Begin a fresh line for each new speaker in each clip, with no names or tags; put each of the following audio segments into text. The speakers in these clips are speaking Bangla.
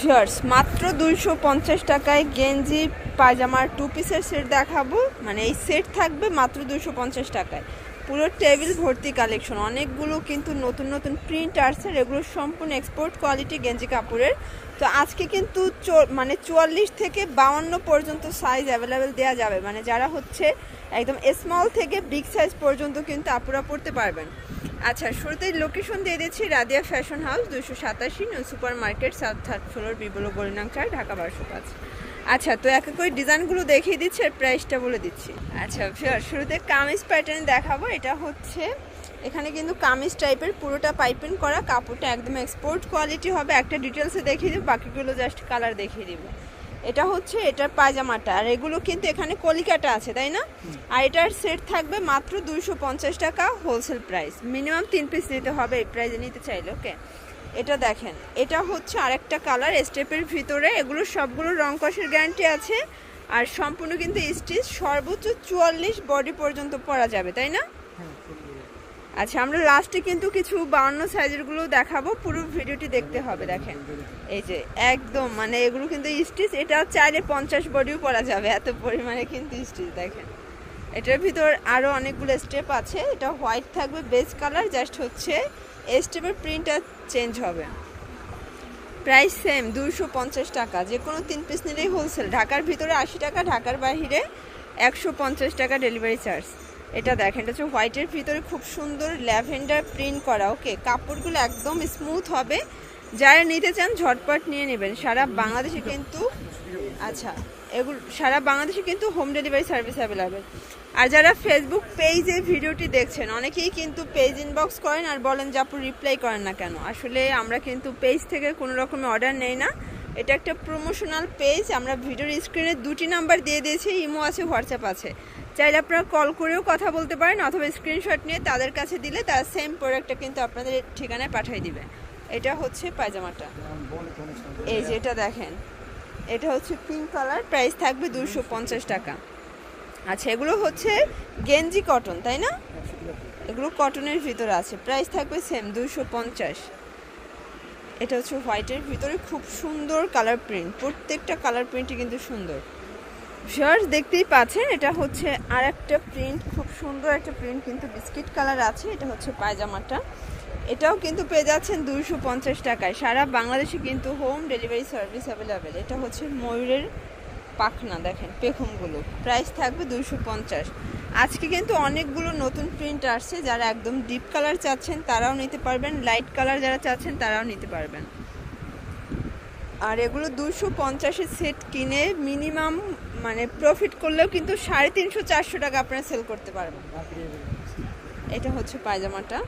ভিউয়ার্স, মাত্র দুইশো পঞ্চাশ টাকায় গেঞ্জি, পায়জামার টু পিসের সেট দেখাবো। মানে এই সেট থাকবে মাত্র দুইশো পঞ্চাশ টাকায়। পুরো টেবিল ভর্তি কালেকশন অনেকগুলো কিন্তু নতুন নতুন প্রিন্ট আসছে এগুলো সম্পূর্ণ এক্সপোর্ট কোয়ালিটি গেঞ্জি কাপড়ের। তো আজকে কিন্তু মানে চুয়াল্লিশ থেকে বাউন্ন পর্যন্ত সাইজ অ্যাভেলেবেল দেওয়া যাবে। মানে যারা হচ্ছে একদম স্মল থেকে বিগ সাইজ পর্যন্ত কিন্তু আপুরা পড়তে পারবেন। আচ্ছা শুরুতেই লোকেশন দিয়ে দিচ্ছি রাদিয়া ফ্যাশন হাউস দুশো সাতাশি new super market south third floor বিবলো গরিনাং চার ঢাকা বারোশো পাঁচ। আচ্ছা তো এক এক করে ডিজাইনগুলো দেখিয়ে দিচ্ছি আর প্রাইসটা বলে দিচ্ছি। আচ্ছা শুরুতে কামিজ প্যাটার্ন দেখাবো। এটা হচ্ছে এখানে কিন্তু কামিজ টাইপের পুরোটা পাইপিং করা কাপড়টা একদম এক্সপোর্ট কোয়ালিটি হবে। একটা ডিটেলসে দেখিয়ে দিব বাকিগুলো জাস্ট কালার দেখিয়ে দিব। এটা হচ্ছে এটার পায়জামাটা। আর এগুলো কিন্তু এখানে কলিকাটা আছে তাই না? আর এটার সেট থাকবে মাত্র দুইশো পঞ্চাশ টাকা হোলসেল প্রাইস মিনিমাম তিন পিস নিতে হবে এই প্রাইসে নিতে চাইলে ওকে এটা দেখেন এটা হচ্ছে আরেকটা কালার স্টেপের ভিতরে এগুলো সবগুলো রং কষের গ্যারান্টি আছে। আর সম্পূর্ণ কিন্তু স্টিচ সর্বোচ্চ চুয়াল্লিশ বডি পর্যন্ত পরা যাবে তাই না? আচ্ছা আমরা লাস্টে কিন্তু কিছু বাউন্ন সাইজেরগুলো দেখাবো পুরো ভিডিওটি দেখতে হবে দেখেন। এই যে একদম মানে এগুলো কিন্তু স্টিচ এটা চাইলে পঞ্চাশ বডিও পরা যাবে এত পরিমাণে কিন্তু স্টিচ দেখেন। এটার ভিতর আরও অনেকগুলো স্টেপ আছে এটা হোয়াইট থাকবে বেস কালার জাস্ট হচ্ছে স্টেপের প্রিন্টটা চেঞ্জ হবে। প্রাইস সেম দুশো পঞ্চাশ টাকা। যে কোনো তিন পিস নিলেই হোলসেল ঢাকার ভিতরে আশি টাকা, ঢাকার বাইরে একশো পঞ্চাশ টাকা ডেলিভারি চার্জ এটা দেখেন, এটা হচ্ছে হোয়াইটের ভিতরে খুব সুন্দর ল্যাভেন্ডার প্রিন্ট করা। ওকে কাপড়গুলো একদম স্মুথ হবে। যারা নিতে চান, ঝটপট নিয়ে নেবেন। সারা বাংলাদেশে কিন্তু আচ্ছা এগুলো সারা বাংলাদেশে কিন্তু হোম ডেলিভারি সার্ভিস অ্যাভেলেবেল আর যারা ফেসবুক পেজে ভিডিওটি দেখছেন, অনেকেই কিন্তু পেজ ইনবক্স করেন আর বলেন যে, আপু রিপ্লাই করেন না কেন? আসলে আমরা কিন্তু পেজ থেকে কোনো রকমের অর্ডার নেই না। এটা একটা প্রমোশনাল পেজ আমরা ভিডিওর স্ক্রিনে দুটি নাম্বার দিয়ে দিয়েছি, ইমো আছে, হোয়াটসঅ্যাপ আছে। চাইলে আপনারা কল করেও কথা বলতে পারেন অথবা স্ক্রিনশট নিয়ে তাদের কাছে দিলে তারা সেম প্রোডাক্টটা কিন্তু আপনাদের ঠিকানায় পাঠিয়ে দিবে। এটা হচ্ছে পায়জামাটা। এই যে এটা দেখেন। এটা হচ্ছে পিঙ্ক কালার প্রাইস থাকবে দুশো পঞ্চাশ টাকা। আচ্ছা এগুলো হচ্ছে গেঞ্জি কটন তাই না? এগুলো কটনের ভিতরে আছে প্রাইস থাকবে সেম দুশো পঞ্চাশ। এটা হচ্ছে হোয়াইটের ভিতরে খুব সুন্দর কালার প্রিন্ট প্রত্যেকটা কালার প্রিন্টই কিন্তু সুন্দর। ভিউয়ার্স দেখতেই পাচ্ছেন, এটা হচ্ছে আর একটা প্রিন্ট খুব সুন্দর একটা প্রিন্ট কিন্তু বিস্কিট কালার আছে, এটা হচ্ছে পায়জামাটা। এটাও কিন্তু পেয়ে যাচ্ছেন দুইশো পঞ্চাশ টাকায়। সারা বাংলাদেশে কিন্তু হোম ডেলিভারি সার্ভিস অ্যাভেলেবেল এটা হচ্ছে ময়ূরের পাখনা, দেখেন, পেখমগুলো। প্রাইস থাকবে দুইশো পঞ্চাশ। আজকে কিন্তু অনেকগুলো নতুন প্রিন্ট আসছে, যারা একদম ডিপ কালার চাচ্ছেন, তারাও নিতে পারবেন। লাইট কালার যারা চাচ্ছেন, তারাও নিতে পারবেন। আর এগুলো দুশো পঞ্চাশের সেট কিনে মিনিমাম মানে প্রফিট করলেও কিন্তু সাড়ে তিনশো চারশো টাকা আপনারা সেল করতে পারবেন। এটা হচ্ছে পায়জামাটা।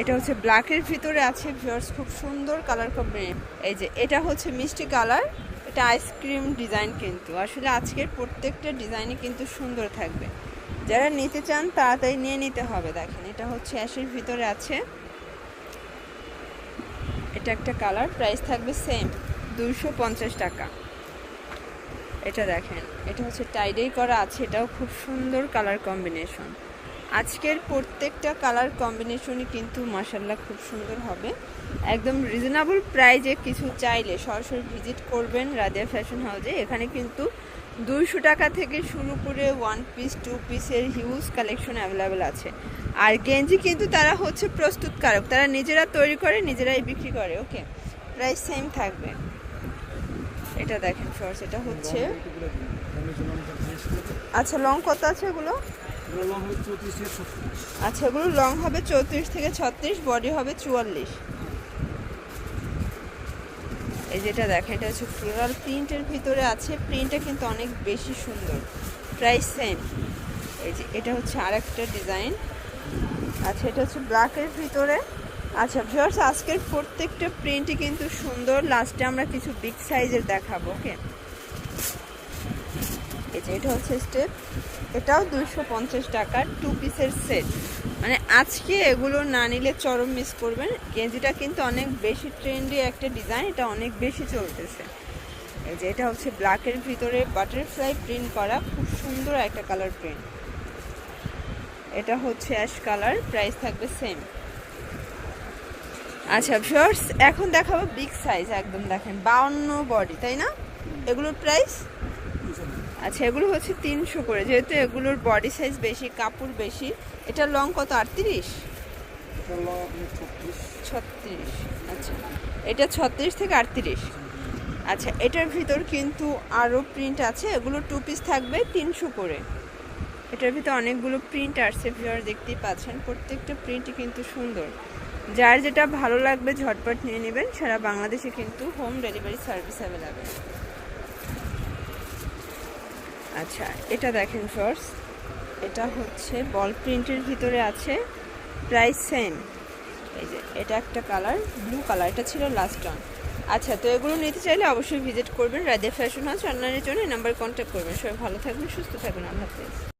এটা হচ্ছে ব্ল্যাকের ভিতরে আছে ভিউয়ার্স খুব সুন্দর কালার কম্বিনেশন এই যে, এটা হচ্ছে মিষ্টি কালার এটা আইসক্রিম ডিজাইন কিন্তু। আসলে আজকের প্রত্যেকটা ডিজাইনই কিন্তু সুন্দর থাকবে। যারা নিতে চান, তাড়াতাড়ি নিয়ে নিতে হবে। দেখেন, এটা হচ্ছে অ্যাশের ভিতরে আছে। এটা একটা কালার প্রাইস থাকবে সেম দুইশো পঞ্চাশ টাকা। এটা দেখেন, এটা হচ্ছে টাইডেই করা আছে, এটাও খুব সুন্দর কালার কম্বিনেশন আজকের প্রত্যেকটা কালার কম্বিনেশনই কিন্তু মাসাল্লাহ খুব সুন্দর হবে। একদম রিজনেবল প্রাইজে কিছু চাইলে সরাসরি ভিজিট করবেন রাদিয়া ফ্যাশন হাউসে এখানে কিন্তু দুইশো টাকা থেকে শুরু করে ওয়ান পিস টু পিসের হিউজ কালেকশন অ্যাভেলেবেল আছে। আর গেঞ্জি কিন্তু তারা হচ্ছে প্রস্তুতকারক। তারা নিজেরা তৈরি করে, নিজেরাই বিক্রি করে ওকে প্রাইস সেম থাকবে। এটা দেখেন শর্টস এটা হচ্ছে আচ্ছা লং কত আছে এগুলো? আচ্ছা এগুলো লং হবে চৌত্রিশ থেকে ছত্রিশ বডি হবে চুয়াল্লিশ। এই যেটা দেখেন এটা হচ্ছে ফ্লোরাল প্রিন্টের ভিতরে আছে। প্রিন্টটা কিন্তু অনেক বেশি সুন্দর। প্রাইস সেম এই যে, এটা হচ্ছে আর একটা ডিজাইন আচ্ছা এটা হচ্ছে ব্ল্যাকের ভিতরে। আচ্ছা ভিউয়ার্স আজকের প্রত্যেকটা প্রিন্টই কিন্তু সুন্দর। লাস্টে আমরা কিছু বিগ সাইজের দেখাবো ওকে যে এটা হচ্ছে স্টেপ এটাও দুইশো পঞ্চাশ টাকার টু পিসের সেট মানে আজকে এগুলো না নিলে চরম মিস করবেন। গেঞ্জিটা কিন্তু অনেক বেশি ট্রেন্ডি একটা ডিজাইন এটা অনেক বেশি চলতেছে। এই যে এটা হচ্ছে ব্ল্যাকের ভিতরে বাটারফ্লাই প্রিন্ট করা। খুব সুন্দর একটা কালার প্রিন্ট এটা হচ্ছে অ্যাশ কালার প্রাইস থাকবে সেম আচ্ছা ভিউয়ার্স এখন দেখাবো বিগ সাইজ একদম দেখেন, বাউন্ন বডি তাই না? এগুলোর প্রাইস আচ্ছা এগুলো হচ্ছে তিনশো করে। যেহেতু এগুলোর বডি সাইজ বেশি কাপড় বেশি এটা লং কত? আটত্রিশ?
ছত্রিশ।
আচ্ছা। এটা ছত্রিশ থেকে আটত্রিশ। আচ্ছা এটার ভিতর কিন্তু আরও প্রিন্ট আছে। এগুলো টু পিস থাকবে তিনশো করে। এটার ভিতর অনেকগুলো প্রিন্ট আসছে ভিউয়ার দেখতেই পাচ্ছেন। প্রত্যেকটা প্রিন্টই কিন্তু সুন্দর। যার যেটা ভালো লাগবে ঝটপট নিয়ে নেবেন। সারা বাংলাদেশে কিন্তু হোম ডেলিভারি সার্ভিস অ্যাভেলেবেল আচ্ছা এটা দেখেন ফার্স এটা হচ্ছে বল প্রিন্টের ভিতরে আছে প্রাইস সেম এই যে, এটা একটা কালার ব্লু কালার এটা ছিল লাস্ট অন আচ্ছা তো এগুলো নিতে চাইলে অবশ্যই ভিজিট করবেন। রাধে ফ্যাশন হাউস অনলাইনের জন্য নাম্বার কন্ট্যাক্ট করবেন। সবাই ভালো থাকবেন, সুস্থ থাকবেন। আল্লাহ হাফেজ।